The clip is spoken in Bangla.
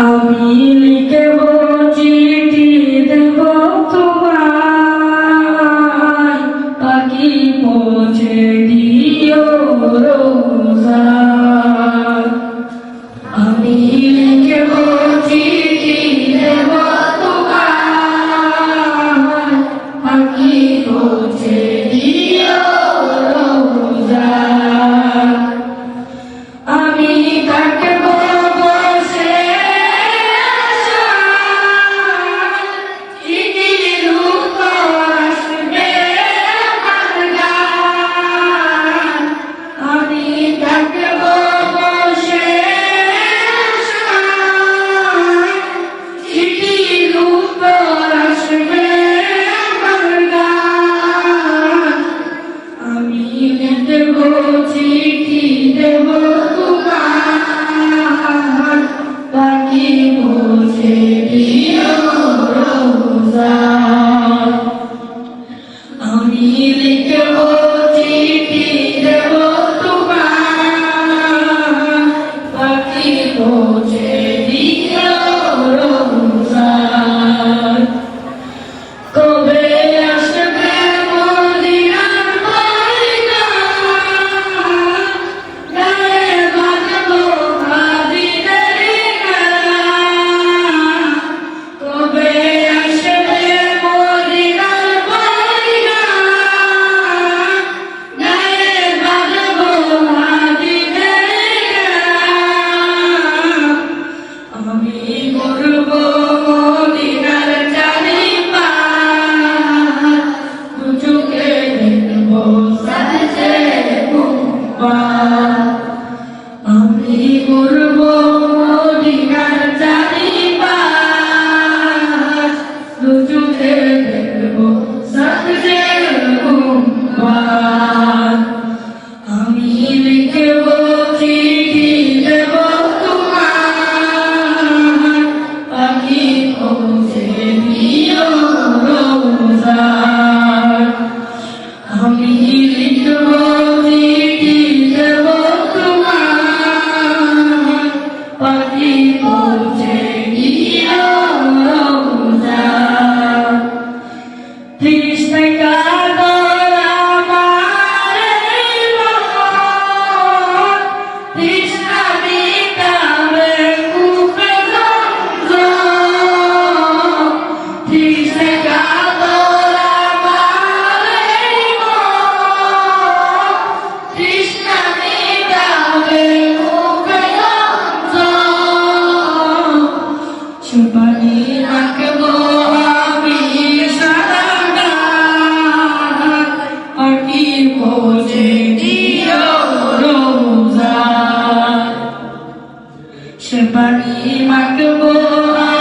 আমি লিখব চিঠি দেব তোমায়। পৌঁছে দিও রোজা। Niech tylko Ci Corvo. He is the Lord. চুপানি রাখব আমি সারাটা পাখির পৌঁছে দিও রোজা সে পানি মাখবো আমি